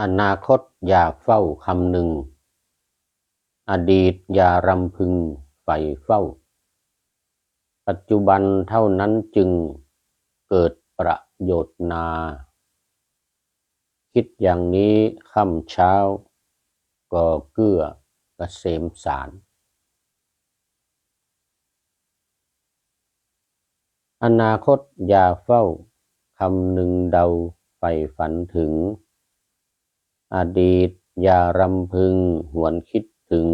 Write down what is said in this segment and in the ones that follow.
อนาคตอย่าเฝ้าคำหนึ่ง อดีตอย่ารำพึงใฝ่เฝ้า ปัจจุบันเท่านั้นจึงเกิดประโยชน์นา คิดอย่างนี้ค่ำเช้า ก็เกื้อเกษมสารอนาคตอย่าเฝ้าคำหนึ่งเดาใฝ่ฝันถึง อดีตอย่ารำพึงหวนคิดถึง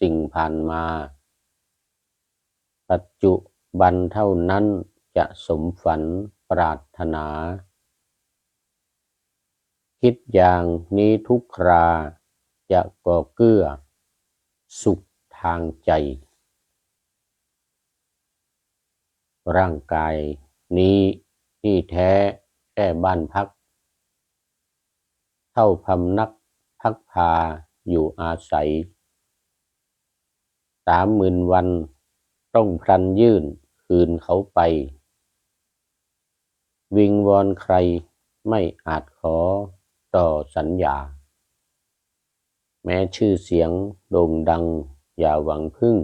สิ่งผ่านมา ปัจจุบันเท่านั้นจะสมฝันปรารถนา คิดอย่างนี้ทุกคราจะก่อเกื้อ สุขทางใจ ร่างกายนี้ที่แท้แค่บ้านพัก เท่าพำนักพักพาอยู่อาศัยสามหมื่นวันต้องพลันยื่นคืนเขาไป วิงวอนใครไม่อาจขอต่อสัญญา แม้ชื่อเสียงโด่งดังอย่าหวังพึ่ง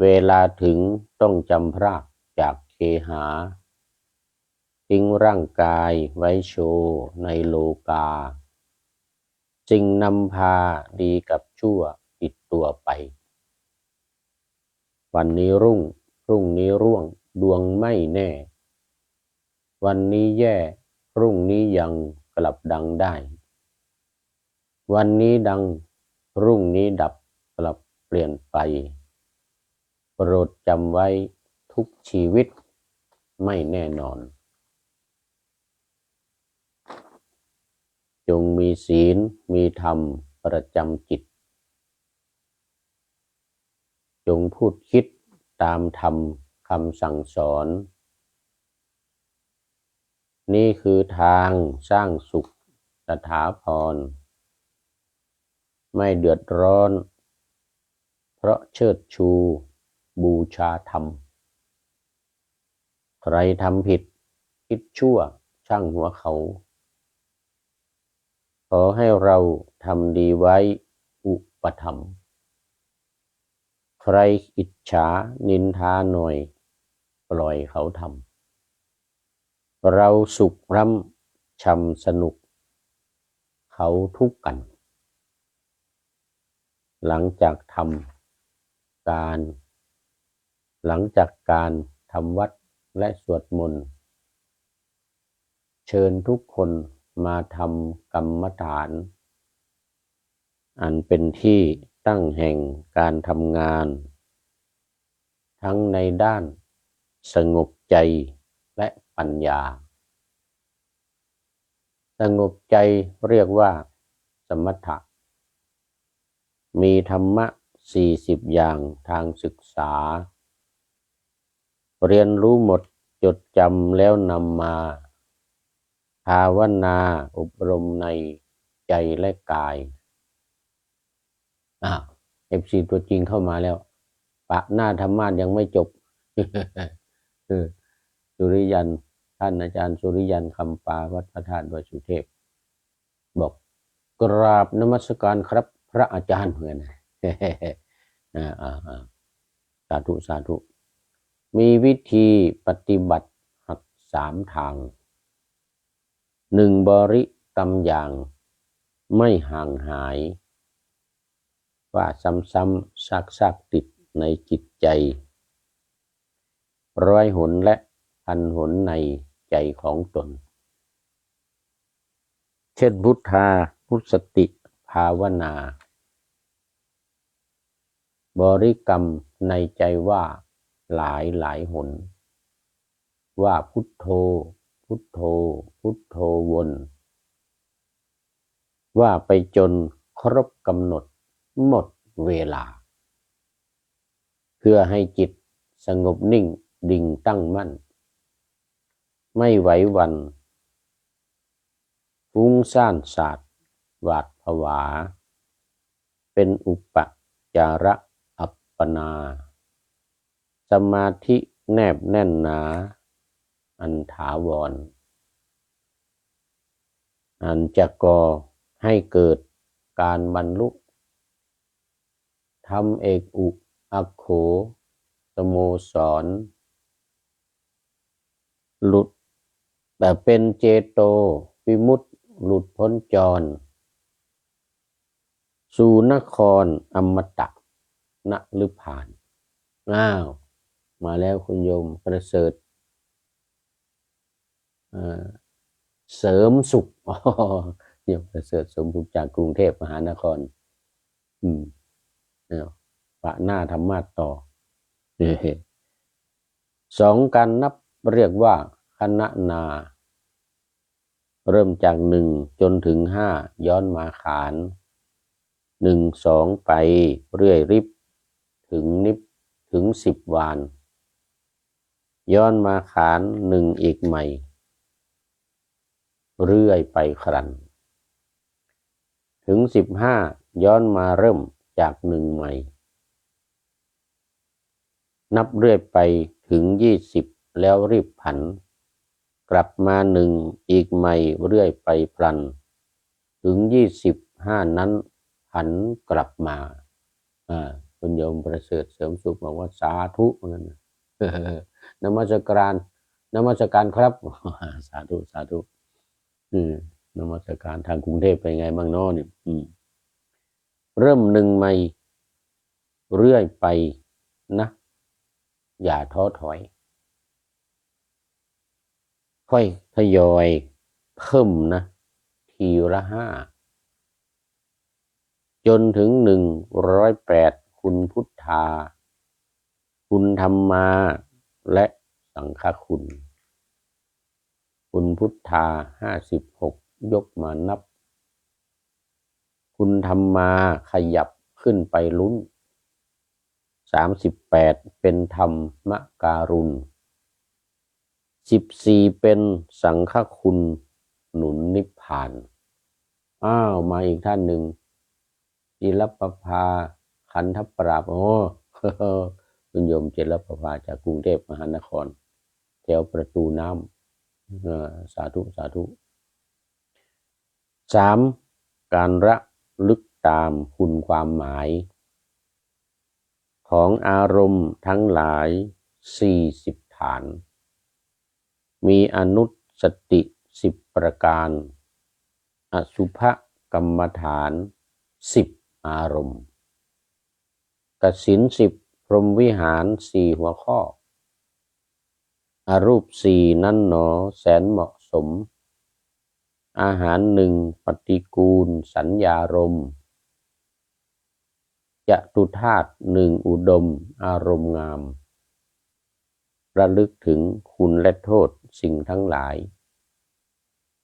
เวลาถึงต้องจำพรากจากเคหา ทิ้งร่างกายไว้โชว์ในโลกาสิ่งนำพาดีกับชั่วติดตัวไป วันนี้รุ่ง พรุ่งนี้ร่วง ดวงไม่แน่ วันนี้แย่ พรุ่งนี้ยังกลับดังได้ วันนี้ดัง พรุ่งนี้ดับกลับเปลี่ยนไป โปรดจำไว้ทุกชีวิตไม่แน่นอน จงมีศีลมีธรรมประจำจิต จงพูดคิดตามธรรมคำสั่งสอน นี่คือทางสร้างสุขสถาพร ไม่เดือดร้อน เพราะเชิดชูบูชาธรรม ใครทำผิดคิดชั่วช่างหัวเขา ขอให้เราทำดีไว้อุปธรรม ใครอิจฉานินทาหน่อย ปล่อยเขาทำ เราสุขร่ำชำสนุก เขาทุกข์กัน หลังจากทำการ หลังจากการทำวัดและสวดมนต์ เชิญทุกคน มาทำกรรมฐาน อันเป็นที่ตั้งแห่งการทำงาน ทั้งในด้านสงบใจและปัญญา สงบใจเรียกว่า สมถะ มีธรรมะสี่สิบอย่างทางศึกษา เรียนรู้หมดจดจำแล้วนำมา ภาวนาอบรมในใจและกายอ่าเอฟซีตัวจริงเข้ามาแล้ว ปะหน้าธรรมะยังไม่จบคือสุริยัน ท่านอาจารย์สุริยันคำปาวัดพระธาตุดอยสุเทพ บอกกราบนมัสการครับ พระอาจารย์เหมือนอ่อ่าอ่าสาธุสาธุ มีวิธีปฏิบัติหักสามทาง หนึ่งบริกรรมอย่าง ไม่ห่างหาย ว่าซ้ำๆซากๆติดในจิตใจ ร้อยหนและพันหนในใจของตน เช่นพุทธาพุทธสติภาวนา บริกรรมในใจว่าหลายหลายหน ว่าพุทโธ พุทโธ พุทโธวน ว่าไปจนครบกำหนดหมดเวลา เพื่อให้จิตสงบนิ่งดิ่งตั้งมั่น ไม่ไหวหวันฟุ้งซ่านศาสตร์หวาดผวา เป็นอุปจาระอัปปนา สมาธิแนบแน่นหนา อันถาวร อันจะก่อให้เกิดการบรรลุทำเอกอุอักโขสโมสร หลุด แต่เป็นเจโตวิมุตหลุดพ้นจร สู่นครอมตะณหรือผ่าน อ้าว มาแล้วคุณโยมประเสริฐ เสริมสุขโยมประเสริฐสมบุกจากกรุงเทพมหานคร อืมเนปะหน้าธรรมาต่อสองการนับเรียกว่าคณะนา เริ่มจากหนึ่งจนถึงห้าย้อนมาขานหนึ่งสองไปเรื่อยริบ ถึงนิบถึงสิบวาน ย้อนมาขานหนึ่งอีกใหม่ เรื่อยไปครัน ถึงสิบห้าย้อนมาเริ่มจากหนึ่งใหม่ นับเรื่อยไปถึงยี่สิบแล้วรีบผัน กลับมาหนึ่งอีกใหม่เรื่อยไปพลัน ถึงยี่สิบห้านั้นหันกลับมาอ่าคุณโยมประเสริฐเสริมสุขบอกว่าสาธุนั่นนมัสการนมัสการครับ สาธุ สาธุ อืมนมัสการทางกรุงเทพไปไงบ้างน้อนี่อืม เริ่มหนึ่งใหม่เรื่อยไปนะ อย่าท้อถอย ค่อยทยอยเพิ่มนะ ทีละห้า จนถึงหนึ่งร้อยแปดคุณพุทธา คุณธรรมมาและสังฆคุณ คุณพุทธาห้าสิบหกยกมานับ คุณธรรมาขยับขึ้นไปลุ้นสามสิบแปดเป็นธรรมการุณสิบสี่เป็นสังฆคุณหนุนนิพพาน อ้าว มาอีกท่านหนึ่งจิรปภาขันธปราบโอ้คุณโยมจิรปภาจากกรุงเทพมหานคร แถวประตูน้ำ สาธุสาธุสามการระลึกตามคุณความหมาย ของอารมณ์ทั้งหลายสี่สิบฐาน มีอนุสติสิบประการ อสุภกรรมฐานสิบอารมณ์กสินสิบพรหมวิหารสี่หัวข้อ อารูปสี่นั่นหนอแสนเหมาะสม อาหารหนึ่งปฏิกูล สัญญารมจะตุธาตุหนึ่งอุดม อารมณ์งาม ระลึกถึงคุณและโทษสิ่งทั้งหลาย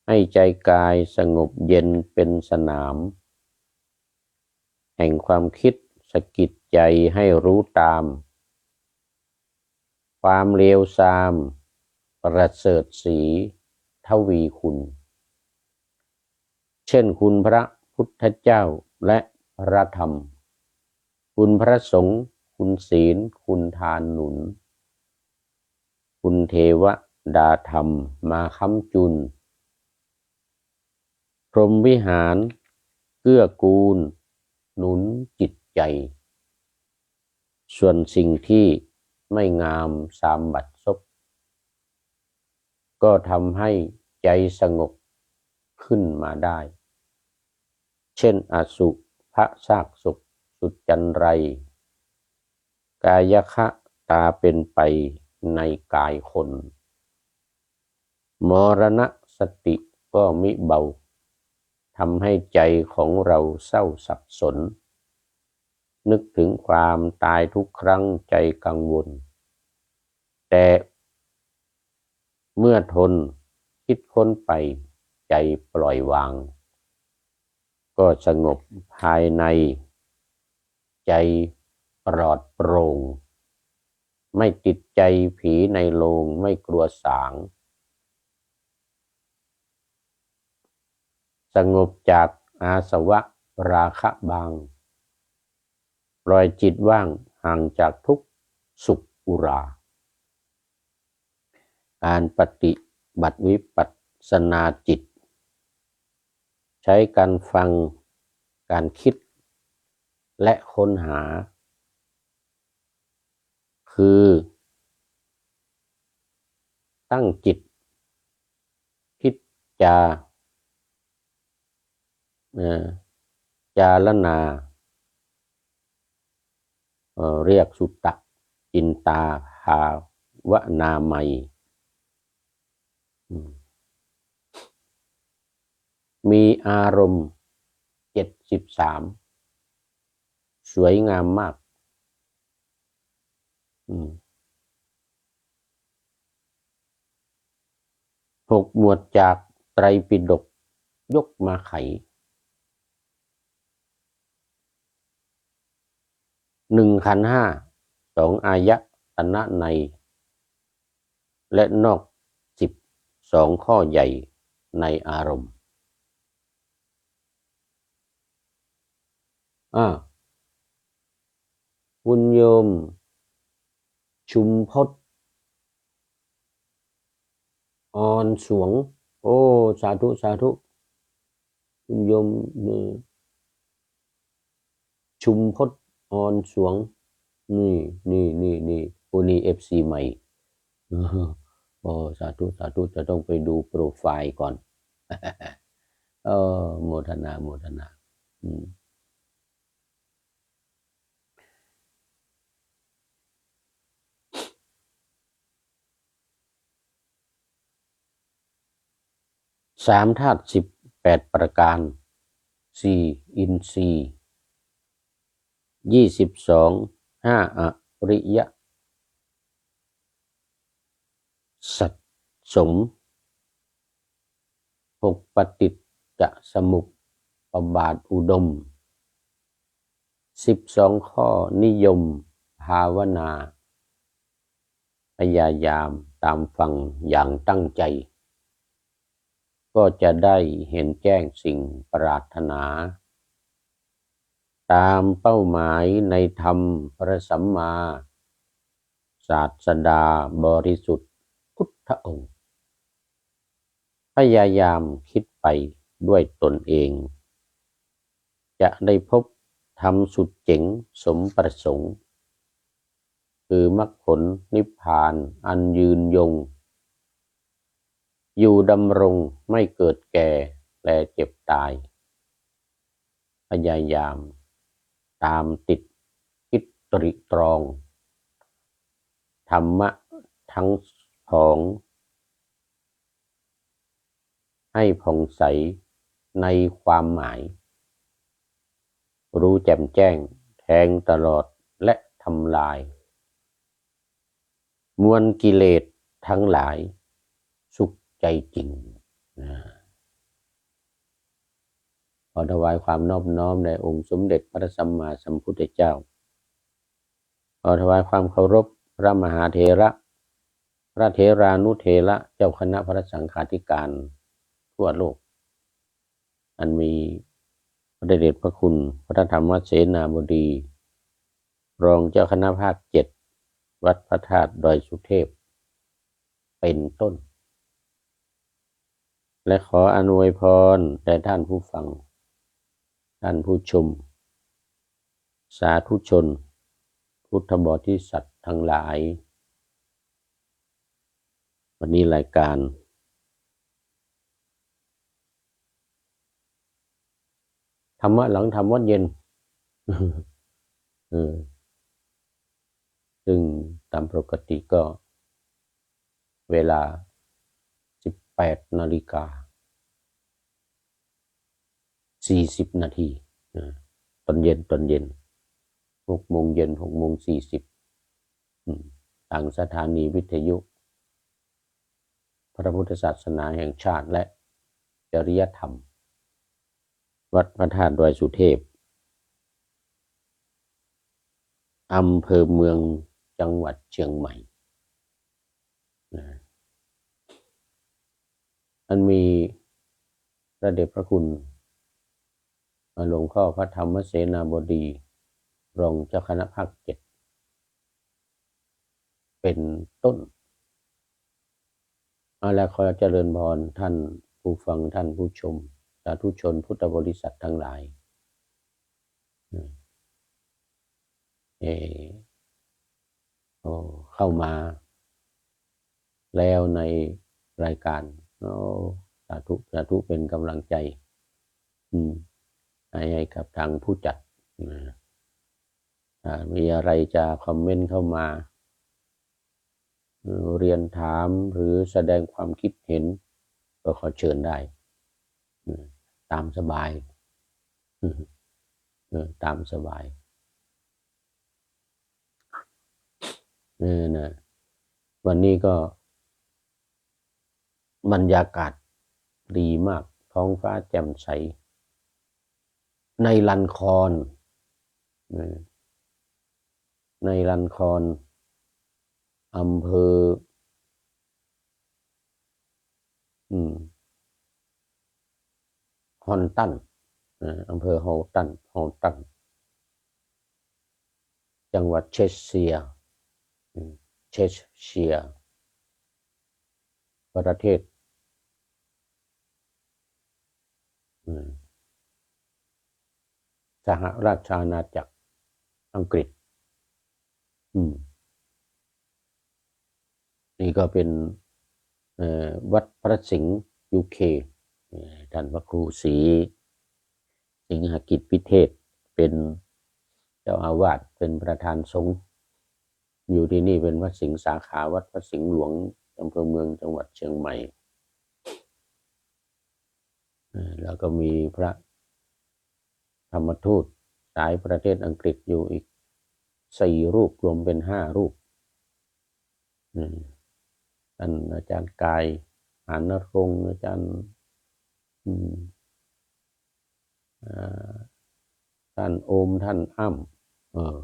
ให้ใจกายสงบเย็นเป็นสนาม แห่งความคิดสกิดใจให้รู้ตาม ความเลวทราม ประเสริฐสีทวีคุณ เช่นคุณพระพุทธเจ้าและพระธรรม คุณพระสงฆ์คุณศีล คุณทานหนุน คุณเทวดาธรรมมาค้ำจุน พรหมวิหาร เกื้อกูล หนุนจิตใจ ส่วนสิ่งที่ ไม่งามสามบัดซบ ก็ทำให้ใจสงบขึ้นมาได้ เช่นอสุภะซากสุขสุดจันไร กายคะตาเป็นไปในกายคน มรณะสติก็มิเบาทำให้ใจของเราเศร้าสับสน นึกถึงความตายทุกครั้งใจกังวล แต่เมื่อทนคิดค้นไปใจปล่อยวาง ก็สงบภายใน ใจปลอดโปร่ง ไม่ติดใจผีในโลงไม่กลัวสาง สงบจากอาสวะราคะบาง ลอยจิตว่างห่างจากทุกสุขอุรา การปฏิบัติวิปัสสนาจิต ใช้การฟังการคิด และค้นหา คือ ตั้งจิต พิจาจารณา เรียกสุตตะจินตาภาวนาไมมีอารมณ์เจ็ดสิบสามสวยงามมาก หกหมวดจากไตรปิฎกยกมาไข หนึ่งขันห้าสองอายะตนะใน และนอกสิบสองข้อใหญ่ในอารมณ์อ่าคุณโยม ชุมพศออนสวง โอ้ สาธุ สาธุ คุณโยมชุมพศ ออนสวง นี่ นี่นี่นี่คนนี้เอฟซีใหม่โอ้สาธุสาธุจะต้องไปดูโปรไฟล์ก่อนเออโมทนาโมทนา อืมสามธาตุสิบแปดประการสี่อินทรีย์ ยี่สิบสองห้าอริยะสัตสมหกปฏิจจสมุปปบาทอุดมสิบสองข้อนิยมภาวนาพยายามตามฟังอย่างตั้งใจ ก็จะได้เห็นแจ้งสิ่งปรารถนา ตามเป้าหมายในธรรมพระสัมมาศาสดาบริสุทธิ์พุทธองค์ พยายามคิดไปด้วยตนเอง จะได้พบธรรมสุดเจ๋งสมประสงค์ คือมรรคผลนิพพานอันยืนยง อยู่ดำรงไม่เกิดแก่และเจ็บตาย พยายาม ตามติดคิดตริตรอง ธรรมะทั้งผอง ให้ผ่องใสในความหมาย รู้แจ่มแจ้งแทงตลอดและทำลาย มวลกิเลสทั้งหลาย สุขใจจริงนะ อถวายความนอบน้อมในองค์สมเด็จพระสัมมาสัมพุทธเจ้า ขอถวายความเคารพพระมหาเถระ พระเถรานุเถระเจ้าคณะพระสังฆาธิการทั่วโลก อันมีพระเดชพระคุณพระธรรมเสนาบดี รองเจ้าคณะภาคเจ็ดวัดพระธาตุดอยสุเทพ เป็นต้น และขออนุวยพรแด่ท่านผู้ฟัง ท่านผู้ชม สาธุชน พุทธบริษัททั้งหลาย วันนี้รายการ ธรรมะหลังธรรมวัดเย็นซึ่งตามปกติก็เวลาแปดนาฬิกา สี่สิบนาทีตอนเย็นตอนเย็นหกโมงเย็นหกโมงสี่สิบทางสถานีวิทยุ พระพุทธศาสนาแห่งชาติและจริยธรรม วัดพระธาตุดอยสุเทพอำเภอเมืองจังหวัดเชียงใหม่อันมีพระเดชพระคุณ หลวงพ่อพระธรรมเสนาบดี รองเจ้าคณะภาคเจ็ดเป็นต้นเอาละขอเจริญพรท่านผู้ฟังท่านผู้ชม สาธุชนพุทธบริษัททั้งหลายเออโอเข้ามา แล้วในรายการโอ้สาธุสาธุเป็นกำลังใจ อืม ให้กับทางผู้จัดนะมีอะไรจะคอมเมนต์เข้ามา เรียนถามหรือแสดงความคิดเห็น ก็ขอเชิญได้ ตามสบาย ตามสบายเออนะวันนี้ก็ บรรยากาศดีมาก ท้องฟ้าแจ่มใส ในลันคอนในลันคอนอำเภออืมฮอนตันอำเภอฮอลตันฮอลตัน จังหวัดเชสเชียเชสเชีย ประเทศ อืม สหราชอาณาจักรอังกฤษ อืม นี่ก็เป็นวัดพระสิงห์ยูเคท่านพระครูศรีสิงหกิจพิเทศเป็นเจ้าอาวาสเป็นประธานสงฆ์อยู่ที่นี่เป็นวัดสิงห์สาขาวัดพระสิงห์หลวงอำเภอเมืองจังหวัดเชียงใหม่ แล้วก็มีพระ รรมทูตสายประเทศอังกฤษอยู่อีกสี่รูปรวมเป็นห้ารูปอืมท่านอาจารย์กายหานรงค์อาจารย์อืมอ่าท่านโอมท่านอ้ำเออ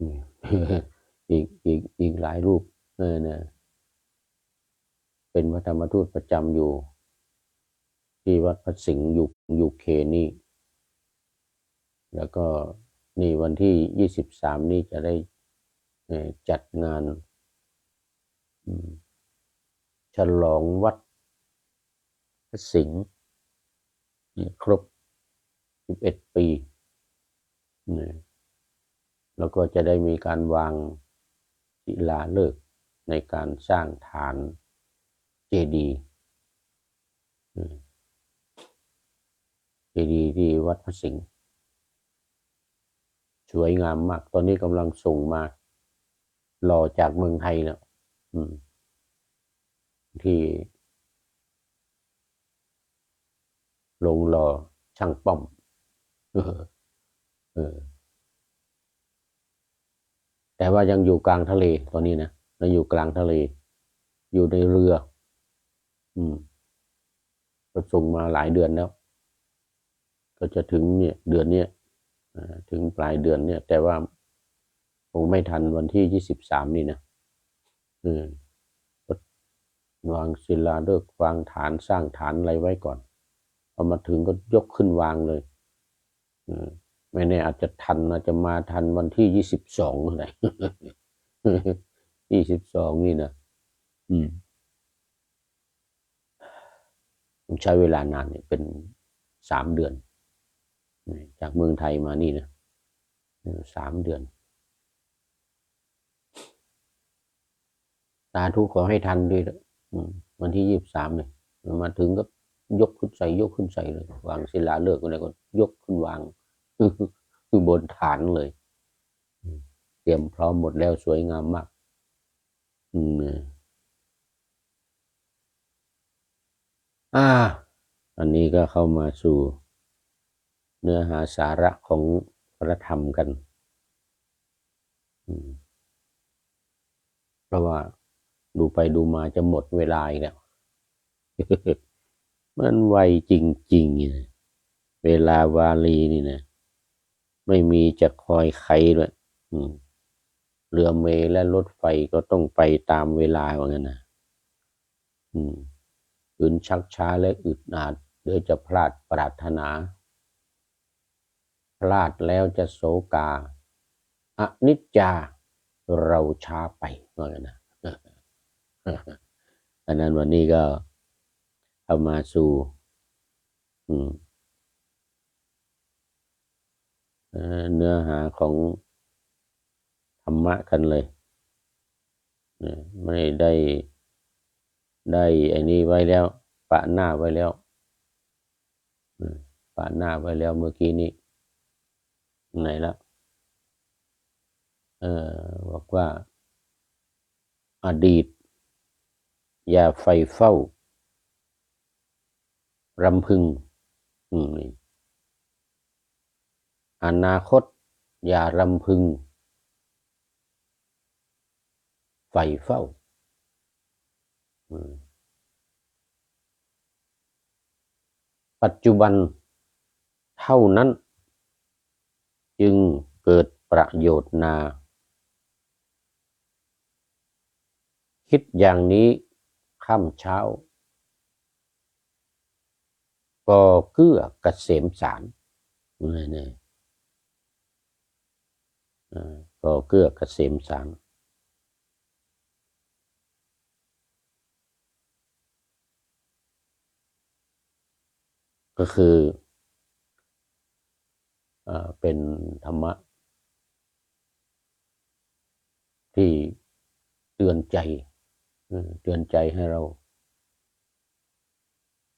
ออีกอีกอีกหลายรูปเออเนี่ยเป็นพระธรรมทูตประจำอยู่ ที่วัดพระสิงห์ยูยูเคนี่ แล้วก็นี่วันที่ยี่สิบสามนี้จะได้จัดงานฉลองวัดพระสิงห์เนี่ยครบ11ปีเนี่ยแล้วก็จะได้มีการวางศิลาฤกษ์ในการสร้างฐานเจดีย์ ดีย์ที่วัดพระสิงห์สวยงามมาก ตอนนี้กำลังส่งมารอจากเมืองไทยแล้วที่ลงรอช่างป้อมออแต่ว่ายังอยู่กลางทะเลตอนนี้นะยังอยู่กลางทะเล อยู่ในเรือ อืมส่งมาหลายเดือนแล้ว ก็จะถึงเนี่ยเดือนเนี้ยถึงปลายเดือนเนี่ย แต่ว่าคงไม่ทันวันที่ยี่สิบสามนี่นะอืมวางศิลาฤกษ์วางฐานสร้างฐานอะไรไว้ก่อนพอมาถึงก็ยกขึ้นวางเลยอืมไม่แน่อาจจะทันอาจจะมาทันวันที่ยี่สิบสองอะไรยี่สิบสองนี่นะอืมใช้เวลานานเนี่ยเป็นสามเดือน จากเมืองไทยมานี่นะสามเดือนสาธุกขอให้ทันด้วยวันที่ยี่สิบสามเนี่ยมาถึงก็ยกขึ้นใส่ยกขึ้นใส่เลยวางศิลาฤกษ์อะไรก็ยกขึ้นวางคือบนฐานเลย เตรียมพร้อมหมดแล้วสวยงามมาก อืมอ่า อันนี้ก็เข้ามาสู่ เนื้อหาสาระของพระธรรมกันเพราะว่าดูไปดูมาจะหมดเวลาอีกแล้ว มันไวจริงๆ เวลาวาลีนี่นะ ไม่มีจะคอยใครด้วยเรือเมลและรถไฟก็ต้องไปตามเวลาว่างั้นนะอืมคืนชักช้าและอึดอัดเดี๋ยวจะพลาดปรารถนา พลาดแล้วจะโศกาอนิจจา เราช้าไปว่างั้นนะอันนั้นวันนี้ก็เข้ามาสู่เนื้อหาของธรรมะกันเลย ไม่ได้ได้ไอ้นี้ไว้แล้ว ปะหน้าไว้แล้วปะหน้าไว้แล้วเมื่อกี้นี้ ไหนละเออบอกว่า อดีต อย่าไฟเฝ้ารำพึง อืมนี่อนาคต อย่ารำพึง ไฟเฝ้าปัจจุบันเท่านั้น จึงเกิดประโยชน์นา คิดอย่างนี้ค่ำเช้า ก็เกื้อกเกษมสารนี่นี่ก็เกื้อกเกษมสารก็คือ เป็นธรรมะ ที่เตือนใจเตือนใจให้เรา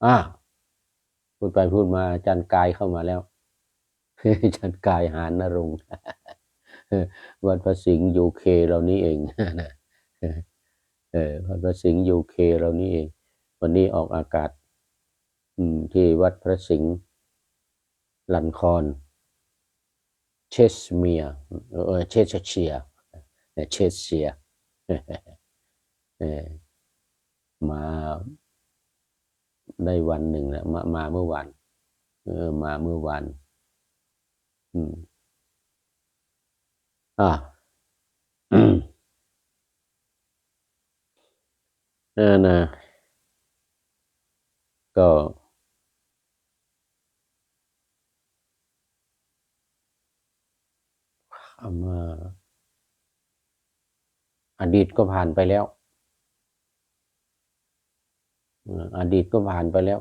อ่าพูดไปพูดมาอาจารย์กายเข้ามาแล้วอาจารย์กายหานนรงวัดพระสิงห์ยูเคเรานี่เองเออวัดพระสิงห์ยูเคเรานี่เอง วันนี้ออกอากาศที่วัดพระสิงห์ลันคอน เชสเมียเออเชสเชียเชสเชียมาได้วันหนึ่งแล้วมามาเมื่อวานเออมาเมื่อวานอืมอ่าเออนะก็ เอามาอดีตก็ผ่านไปแล้ว อดีตก็ผ่านไปแล้ว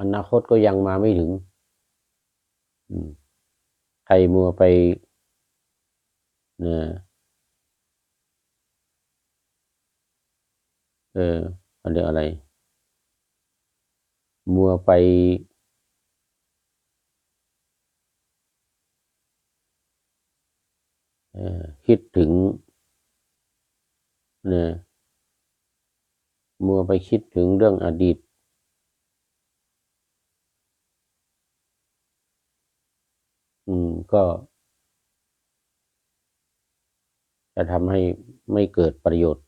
อนาคตก็ยังมาไม่ถึงใครมัวไปเนี่ยเออเรียกอะไร มัวไป เออ คิดถึงเนี่ยมัวไปคิดถึงเรื่องอดีต อืมก็จะทำให้ไม่เกิดประโยชน์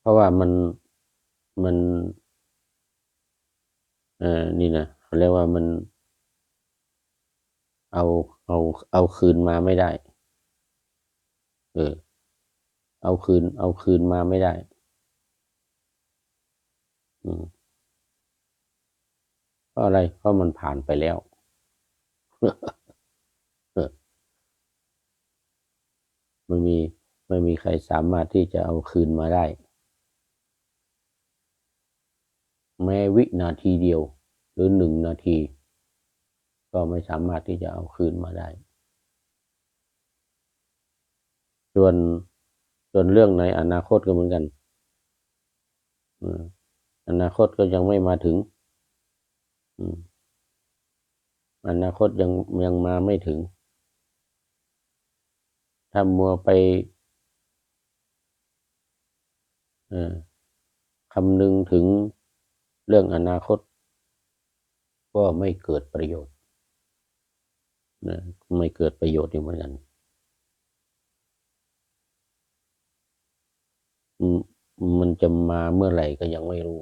เพราะว่ามันมัน เอ่อ นี่นะเขาเรียกว่ามัน เอาเอาเอาคืนมาไม่ได้ เออ เอาคืน เอาคืนมาไม่ได้ อืมเพราะอะไรเพราะมันผ่านไปแล้วเออไม่มีไม่มีใครสามารถที่จะเอาคืนมาได้ แม้วินาทีเดียว หรือหนึ่งนาที ก็ไม่สามารถที่จะเอาคืนมาได้ ส่วนส่วนเรื่องในอนาคตก็เหมือนกันอืมอนาคตก็ยังไม่มาถึงอืมอนาคตยังยังมาไม่ถึง ถ้ามัวไปคำนึงถึงเรื่องอนาคต ก็ไม่เกิดประโยชน์ นะไม่เกิดประโยชน์อยู่เหมือนกันมันจะมาเมื่อไหร่ก็ยังไม่รู้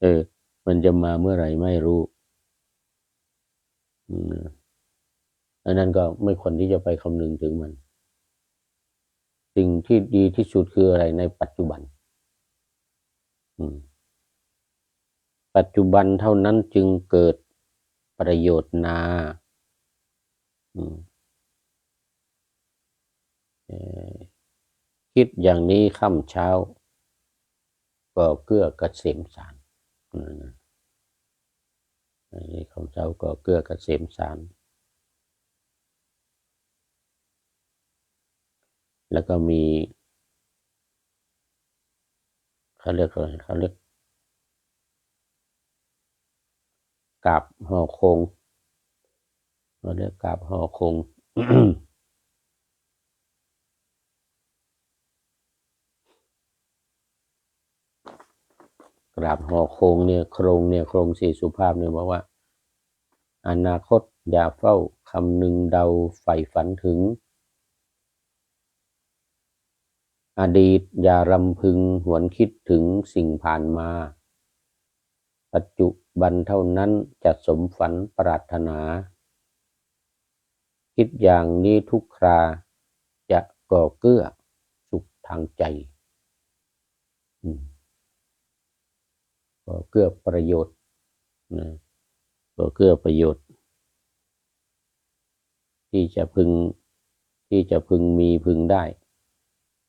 เออ มันจะมาเมื่อไหร่ไม่รู้อันนั้นก็ไม่ควรที่จะไปคำนึงถึงมัน สิ่งที่ดีที่สุดคืออะไรในปัจจุบัน ปัจจุบันเท่านั้นจึงเกิด ประโยชน์นาคิดอย่างนี้ค่ำเช้า ก็เกื้อเกษมสารนี่ค่ำเช้าก็เกื้อเกษมสาร แล้วก็มีเขาเรียกอะไรเขาเรียก กาบห่อคงเขาเรียกกาบห่อคงกราบห่อโคงเนี่ยโครงเนี่ยโครงสี่สุภาพเนี่ยบอกว่า อนาคตอย่าเฝ้าคำหนึ่งเดาใฝ่ฝันถึง อดีตอย่ารำพึงหวนคิดถึงสิ่งผ่านมา ปัจจุ บันเท่านั้นจะสมฝันปรารถนา คิดอย่างนี้ทุกคราจะก่อเกื้อสุขทางใจอืมก็เกื้อประโยชน์นะก็เกื้อประโยชน์ ที่จะพึงที่จะพึงมีพึงได้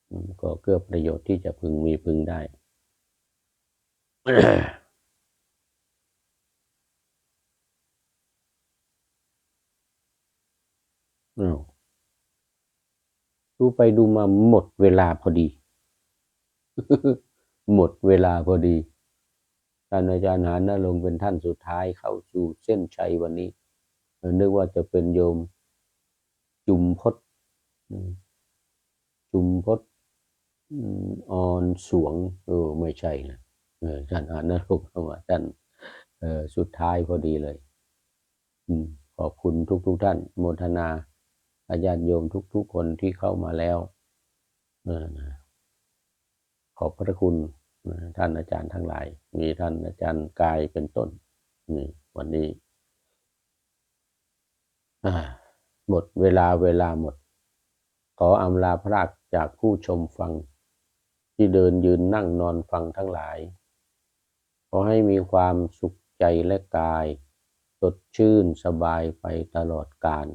อืมก็เกื้อประโยชน์ที่จะพึงมีพึงได้ อ้าวดู ไปดูมาหมดเวลาพอดี หมดเวลาพอดี ท่านอาจารย์หานลงเป็นท่านสุดท้ายเข้าสู่เส้นชัยวันนี้เออนึกว่าจะเป็นโยม จุมพศจุมพศออนสวง เออ ไม่ใช่นะออท่านอานลงค์เข้ามาท่านสุดท้ายพอดีเลยขอบคุณทุกทุกๆท่านโมทนา อาญาติโยมทุกๆคนที่เข้ามาแล้วนะขอบพระคุณนะท่านอาจารย์ทั้งหลาย มีท่านอาจารย์กายเป็นต้นนี่วันนี้หมดเวลาเวลาหมด ขออำลาพรากจากผู้ชมฟัง ที่เดินยืนนั่งนอนฟังทั้งหลาย ขอให้มีความสุขใจและกาย สดชื่นสบายไปตลอดกาล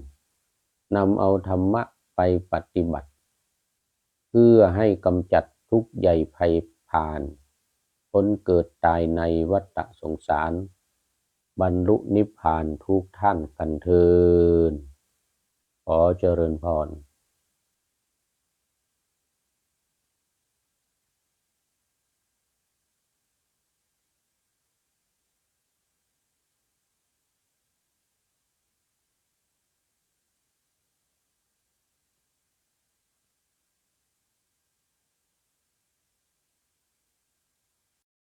นำเอาธรรมะไปปฏิบัติ เพื่อให้กำจัดทุกใหญ่ภัยผ่านพ้นเกิดตายในวัฏสงสาร บรรลุนิพพานทุกท่านกันเทินขอเจริญพร